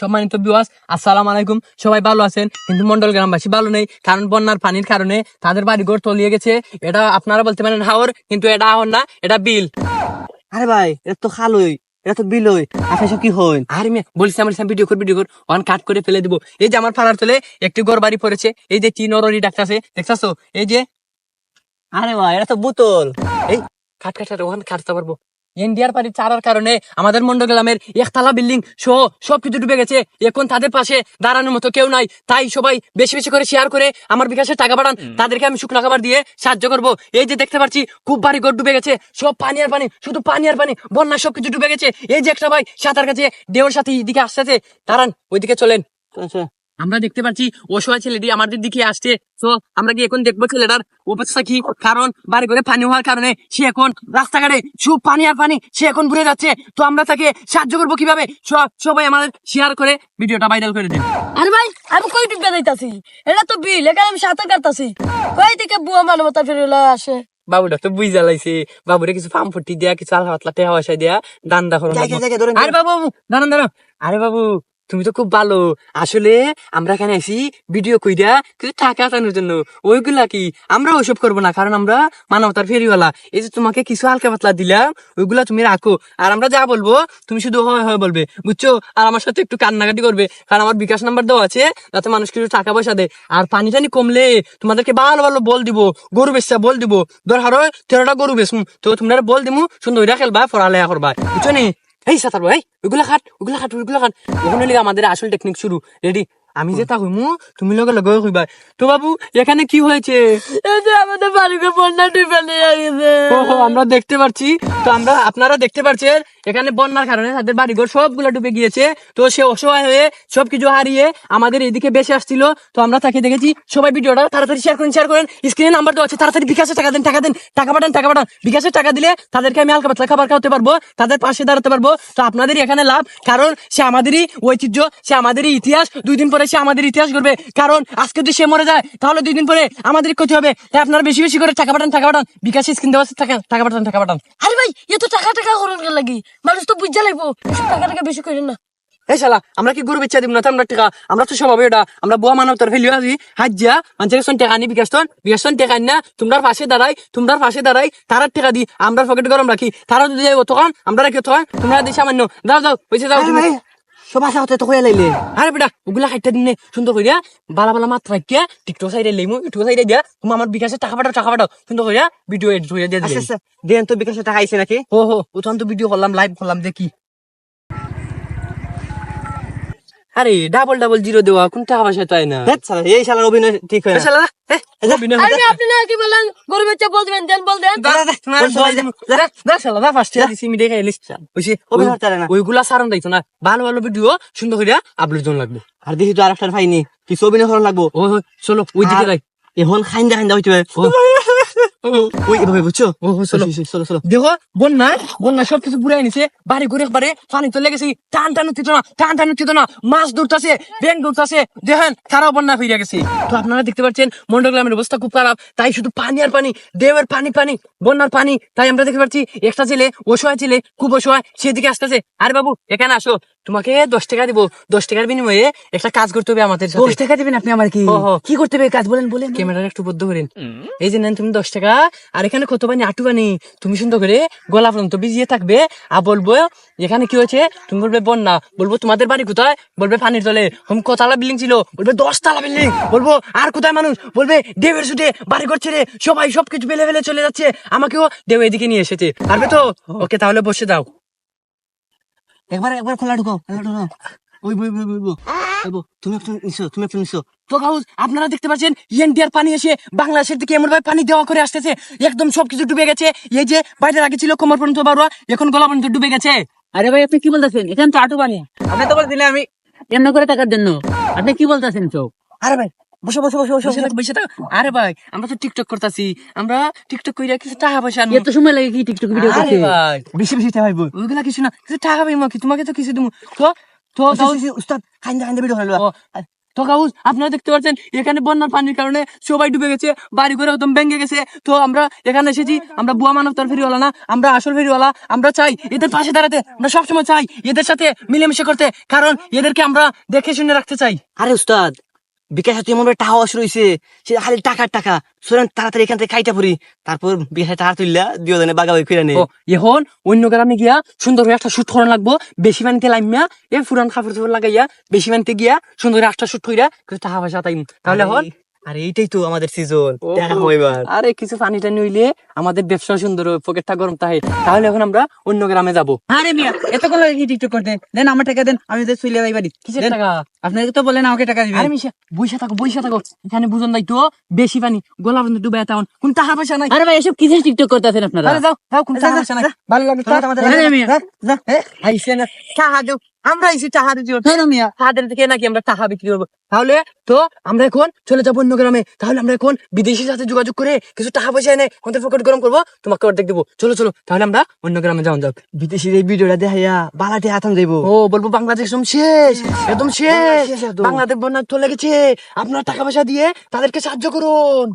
সম্মানিত বিওয়াস আসসালাম আলাইকুম। সবাই ভালো আছেন? কিন্তু মন্ডল গ্রামবাসী ভালো নেই কারণ বন্যার পানির কারণে তাদের বাড়ি ঘর তলিয়ে গেছে। এটা আপনারা বলতে পারেন হাওর কিন্তু এটা হাওর না এটা বিল। আরে ভাই এটা তো খালই এটা তো বিলই। আপনি সব কি হইন? আরে মেয়ে বলছি আমার ভিডিও কর ভিডিও কর। ওয়ান কাট করে ফেলে দিব। এই যে আমার পাড়ার তলে একটি ঘর বাড়ি পড়েছে। এই যে তিন অররি ডাক্তার আছে দেখছাছো এই যে আরে ভাই এটা তো বোতল। এই কাট কাট, ওখানে কাটতে পারব ইন্ডিয়ার পানি চারার কারণে আমাদের মন্ডল গ্রামের একতলা বিল্ডিং সহ সবকিছু ডুবে গেছে। এখন তাদের পাশে দাঁড়ানোর মতো কেউ নাই। তাই সবাই বেশি বেশি করে শেয়ার করে আমার বিকাশে টাকা পাঠান তাদেরকে আমি শুকনো খাবার দিয়ে সাহায্য করব। এই যে দেখতে পাচ্ছি খুব বাড়ি ঘর ডুবে গেছে। সব পানি আর পানি শুধু পানি আর পানি বন্যা সবকিছু ডুবে গেছে। এই যে একটা ভাই সাঁতার কাছে দেওয়ার সাথে এইদিকে আসতেছে। দাঁড়ান ওইদিকে চলেন। আচ্ছা। আমরা দেখতে পাচ্ছি অসহায় ছেলেটি আমাদের দিকে আসছে। তো আমরা কি এখন দেখব ছেলেটার অবস্থা কি? কারণ বাড়ি করে পানি হওয়ার কারণে সে এখন রাস্তাঘাটে সব পানি আর পানি সে এখন ঘুরে যাচ্ছে। তো আমরা তাকে সাহায্য করব কীভাবে? সবাই আমাদের শেয়ার করে ভিডিওটা ভাইরাল করে দিন। আরে ভাই আমি কই ডুবে যাইতাছি এটা তো বিল এখানে আমি সাঁতার কাটতাছি। কই থেকে বুয়া মানবতা ফেরে আসে। বাবুটা তো বুঝ জ্বালাইছে বাবুরে কিছু ফার্ম ফুটি দেয়া কিছু আলহা পাতলা টেহা দেয়া দান দা করো আরে বাবু দাঁড়ান দাঁড়ান। আরে বাবু তুমি তো খুব ভালো। আসলে আমরা এখানে আছি ভিডিও কইরা কিছু টাকা আটানোর জন্য। ওইগুলা কি? আমরা ওইসব করব না, কারণ আমরা মানবতার ফেরিওয়ালা। এই যে তোমাকে কিছু হালকা পাতলা দিলাম, ওইগুলা তুমি রাখো। আর আমরা যা বলব, তুমি শুধু হয় হয় বলবে, বুঝছ? আর আমার সাথে একটু কান্নাকাটি করবে, কারণ আমার বিকাশ নাম্বার দেওয়া আছে, যাতে মানুষ কিছু টাকা পয়সা দেয়। আর পানি টানি কমলে তোমাদেরকে ভালো ভালো বল দিব, গরু বেচা বল দিব। ধর হারো, তেরোটা গরু বেচমু, তো তোমরা বল দিমু, সুন্দর খেলবা, পড়ালেখা করবা। বুঝছ নি? এই সাঁতার ভাই ওইগুলা খাট ওইগুলা খাট ওইগুলা খাট। ওখানে আমাদের আসল টেকনিক শুরু। রেডি আমি যেটা কইমু তুমি লগে লগে কইবা তো বাবু এখানে কি হয়েছে? এই আমাদের বাড়িতে বন্যা ডুবে নিয়ে গেছে। ওহো আমরা দেখতে পাচ্ছি তো আমরা আপনারা দেখতে পাচ্ছেন এখানে বন্যার কারণে তাদের বাড়িঘর সবগুলো ডুবে গিয়েছে। তো সে অসহায় হয়ে সবকিছু হারিয়ে আমাদের এদিকে বেশি আসছিল। তো আমরা তাকে দেখেছি। সবাই ভিডিওটা তাড়াতাড়ি শেয়ার করেন শেয়ার করেন। স্ক্রিনে নাম্বার দেওয়া আছে। তাড়াতাড়ি বিকাশে টাকা দেন টাকা দেন টাকা পাঠান টাকা পাঠান। বিকাশে টাকা দিলে তাদেরকে আমি হালকা পাতলা খাবার খাওয়াতে পারব তাদের পাশে দাঁড়াতে পারব। তো আপনাদের এখানে লাভ কারণ সে আমাদেরই ঐতিহ্য সে আমাদেরই ইতিহাস। দুই দিন পরে সে আমাদের ইতিহাস করবে কারণ আজকে যদি সে মরে যায় তাহলে দুই দিন পরে আমাদের ক্ষতি হবে। তাই আপনারা বেশি বেশি করে টাকা পাঠান টাকা পাঠান। বিকাশে স্ক্রিন দেওয়া টাকা টাকা পাঠান টাকা পাঠান। আরে ভাই এত টাকা টাকা করুন লাগি। মানুষ তো বুঝা লাগবো। টাকা টাকা বেশি করেন না। এই শালা আমরা কি গরু বেচা দিব না? আমরা টাকা। আমরা তো সব এটা। আমরা বুয়া মানব তোর ফেলিও আছি। হাজিয়া মানুষের সন টাকা আনি বিকাশন বিকাশন টাকা না। তোমরার পাশে দাঁড়াই তোমরার পাশে দাঁড়াই তারা টাকা দি। আমরা পকেট গরম রাখি। তারা যদি যাই তখন আমরা রাখি তখন তোমরা দিই সামান্য। যাও যাও পয়সা যাও। সাথে তো হয়ে লাইলে। আরে বেটা ওগুলা খাইটা দিনে সুন্দর বালা বালা মাত্রা রাখিয়া টিকটক সাইডে লইমু ইউটিউব সাইডে দিয়া তুমি আমার বিকাশে টাকা পাঠাও টাকা পাঠাও সুন্দর ভিডিও এডিট হইয়া দিয়ে আচ্ছা দিলে। আচ্ছা দেন তো বিকাশে টাকা আইছে নাকি? ও হো ওখান তো ভিডিও করলাম লাইভ করলাম দেখি। আরে ডাবল ডাবল জিরো দেওয়া কোন টাকা পয়সা তাই না? শালা, এই শালার অভিনয় ঠিক হয় শালা, এ, অভিনয় আরে আপনি না কি বলেন গরু বাচ্চা বল দিবেন দেন বল দেন। ওইগুলা সারণ না। ভালো ভালো ভিডিও সুন্দর করিয়া আপলোড জন লাগবে। আর দেখি তো আর একটা পাইনি কিছু অভিনয় করা লাগবো। চলো ওই দিকে এখন খাইন্দা খাইন্দা হইতে হবে ও, ও, ওই এভাবে বুঝছ? ও, ও, চলো। চলো চলো চলো। দেখো বন্যা বন্যা সবকিছু পুরাই নিছে বাড়ি ঘুরে একবারে পানি তো লেগেছে টান টান উঠিত না টান টান উঠিত না। মাছ দৌড়তাছে ব্যাং দৌড়তাছে দেখেন খারাপ বন্যা ফিরে গেছে। তো আপনারা দেখতে পাচ্ছেন মন্ডল গ্রামের অবস্থা খুব খারাপ। তাই শুধু পানি আর পানি দেবের পানি পানি বন্যার পানি। তাই আমরা দেখতে পাচ্ছি একটা ছেলে অসহায় ছেলে খুব অসহায়। সেদিকে আসতেছে আরে বাবু এখানে আসো। তোমাকে দশ টাকা দিব। দশ টাকার বিনিময়ে একটা কাজ করতে হবে আমাদের দশ টাকা দিবেন আপনি আমার কি? ও, ও। কি করতে হবে কাজ বলেন বলেন। ক্যামেরাটা একটু বদ্ধ করেন। এই যে নেন তুমি দশ টাকা। আর এখানে কত পানি আটু পানি তুমি সুন্দর করে গলা পর্যন্ত ভিজিয়ে থাকবে। আর বলব, এখানে কি হয়েছে, তুমি বলবে বন্যা, বলব তোমাদের বাড়ি কোথায়? বলবে পানির তলে। তুমি কতলা বিল্ডিং ছিল? বলবে দশতলা বিল্ডিং বলব, আর কোথায় মানুষ? বলবে দেবের ছুটে বাড়ি করছে রে, সবাই সবকিছু বেলে বেলে চলে যাচ্ছে, আমাকেও দেব এদিকে নিয়ে এসেছে। পারবে তো? ওকে তাহলে বসে দাও। একবার একবার খোলা ঢুকো খোলা ঢুকো ওই বই বই বই তুমি একটু নিছো তুমি একটু নিছো। তো গাউজ আপনারা দেখতে পাচ্ছেন ইন্ডিয়ার পানি এসে বাংলাদেশের দিকে এমন ভাবে পানি দেওয়া করে আসতেছে একদম সবকিছু ডুবে গেছে। এই যে বাইরের আগে ছিল কোমর পর্যন্ত বারোয়া এখন গলা পর্যন্ত ডুবে গেছে। আরে ভাই আপনি কি বলতেছেন? এখানে তো আটু পানি। আপনি তো বলছিলেন আমি এমনি করে টাকার জন্য। আপনি কি বলতেছেন তো আরে ভাই বসো বসো বসো বসো। বসে থাক। আরে ভাই আমরা তো টিকটক করতেছি। আমরা টিকটক কইরা কিছু টাকা পয়সা। এত সময় লাগে কি টিকটক ভিডিও আরে করতে? ভাই বেশি বেশি টাকা হইব ওইগুলা কিছু না কিছু টাকা পাইবো কি? তোমাকে তো কিছু দিমু। তো তো আচ্ছা, উস্তাদ খাইন্দা খাইন্দা ভিডিও হলো। তো কাউস আপনারা দেখতে পাচ্ছেন এখানে বন্যার পানির কারণে সবাই ডুবে গেছে বাড়ি ঘরে একদম ভেঙে গেছে। তো আমরা এখানে এসেছি আমরা বুয়া মানবতার ফেরিওয়ালা না আমরা আসল ফেরিওয়ালা আমরা চাই এদের পাশে দাঁড়াতে আমরা সবসময় চাই এদের সাথে মিলেমিশে করতে কারণ এদেরকে আমরা দেখে শুনে রাখতে চাই। আরে উস্তাদ বিকাশ তুই এমন টাকা অস রয়েছে সে খালি টাকার টাকা। শোনেন তাড়াতাড়ি এখান থেকে খাইতে পড়ি। তারপর বিকাশে টাকা তুললা দিও জানে বাগা নে। ও এখন অন্য গ্রামে গিয়া সুন্দর করে একটা শুট করানো লাগবো। বেশি মানিতে লাইমিয়া এ ফুরান কাপড় চোপড় লাগাইয়া বেশি মানিতে গিয়া সুন্দর করে একটা শুট কইরা টাকা পয়সা তাই তাহলে এখন আরে এইটাই তো আমাদের সিজন হইবার আরে কিছু পানি টানি হইলে আমাদের ব্যবসা সুন্দর হবে, পকেটটা গরম থাকে তাহলে এখন আমরা অন্য গ্রামে যাব। আরে মিয়া টিকটক করতে দেন। আমার টাকা দেন আমি তো চলে যাই বাড়ি কিসের টাকা? আপনাকে তো বলেন আমাকে টাকা দিবেন। আরে মিশা বইসা থাকো বইসা থাকো। এখানে বুঝন নাই তো বেশি পানি গোলা পর্যন্ত ডুবে তাও কোন টাকা পয়সা নাই। আরে ভাই এসব কিসের টিকটক করতেছেন আপনারা? আরে যাও যাও কোন টাকা পয়সা নাই। ভালো লাগে তোমাদের- আরে মিয়া। টাকা দেও আমরা আইসি টাকা দিও হ্যাঁ মিয়া তাদের থেকে নাকি আমরা টাকা বিক্রি করব? তাহলে তো আমরা এখন চলে যাব অন্য গ্রামে। তাহলে আমরা এখন বিদেশির সাথে যোগাযোগ করে কিছু টাকা পয়সা এনে আমাদের পকেট গরম করব তোমাকে অর্ধেক দেবো। চলো চলো তাহলে আমরা অন্য গ্রামে যাও যাও বিদেশির এই ভিডিওটা দেখাইয়া বালাতে হাতাম যাইবো। ও বলব বাংলাদেশ একদম শেষ একদম শেষ শেষ। বাংলাদেশ বন্যা চলে গেছে। আপনার টাকা পয়সা দিয়ে তাদেরকে সাহায্য করুন।